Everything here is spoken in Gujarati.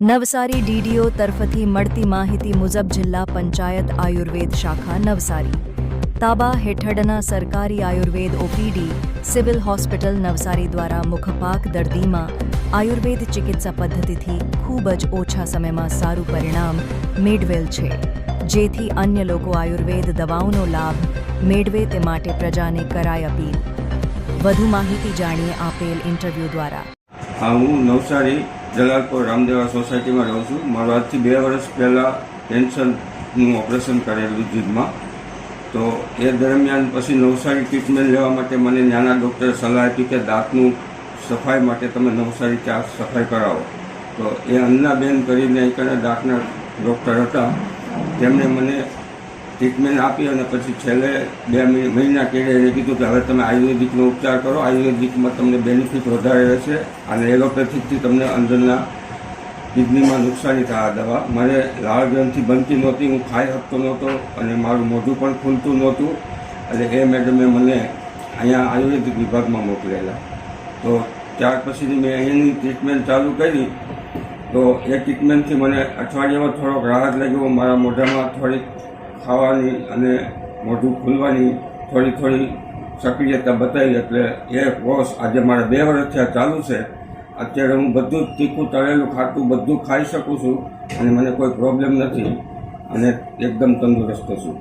નવસારી ડીડીઓ તરફથી મળતી માહિતી મુજબ જિલ્લા પંચાયત આયુર્વેદ શાખા નવસારી. તાબા હેઠળના સરકારી Ayurveda OPD, civil hospital Navsari દ્વારા મુખપાક દર્દીમાં આયુર્વેદ ચિકિત્સા પદ્ધતિથી ખૂબ જ ઓછા સમયમાં સારું પરિણામ મેળવેલ છે. જેથી અન્ય લોકો આયુર્વેદ દવાઓનો લાભ મેળવે તે માટે પ્રજાને કરાય અપીલ. વધુ માહિતી જાણીએ આપેલ ઇન્ટરવ્યૂ દ્વારા. હું નવસારી જલાલપુર રામદેવા સોસાયટીમાં રહું છું. મારું આજથી બે વર્ષ પહેલાં કેન્સરનું ઓપરેશન કરેલું જીભમાં તો એ દરમિયાન પછી નવસારી ટ્રીટમેન્ટ લેવા માટે મને નાના ડૉક્ટરે સલાહ આપી કે દાંતનું સફાઈ માટે તમે નવસારી ત્યાં સફાઈ કરાવો. તો એ અન્નાબેન કરીને એક દાંતના ડૉક્ટર હતા. તેમણે મને ટ્રીટમેન્ટ આપી અને પછી છેલ્લે બે મહિ- મહિના કેળે એને કીધું કે હવે તમે આયુર્વેદિકનો ઉપચાર કરો. આયુર્વેદિકમાં તમને બેનિફિટ વધારે રહેશે અને એલોપેથિકથી તમને અંદરના કિડનીમાં નુકસાની થાય દવા. મને લાળ ગ્રંથિ બનતી નહોતી, હું ખાઈ શકતો નહોતો અને મારું મોઢું પણ ખુલતું નહોતું. એટલે એ મેડમે મને અહીંયા આયુર્વેદિક વિભાગમાં મોકલેલા. તો ત્યાર પછીની મેં અહીંની ટ્રીટમેન્ટ ચાલુ કરી. તો એ ટ્રીટમેન્ટથી મને અઠવાડિયામાં થોડોક રાહત લાગ્યો. મારા મોઢામાં થોડીક ખાવાની અને મોઢું ખુલવાની થોડી થોડી સક્રિયતા બતાવી એટલે એ કોર્સ આજે મારે બે વર્ષથી આ ચાલુ છે. અત્યારે હું બધું જ તીખું, તળેલું ખાતું બધું ખાઈ શકું છું અને મને કોઈ પ્રોબ્લેમ નથી અને એકદમ તંદુરસ્ત છું.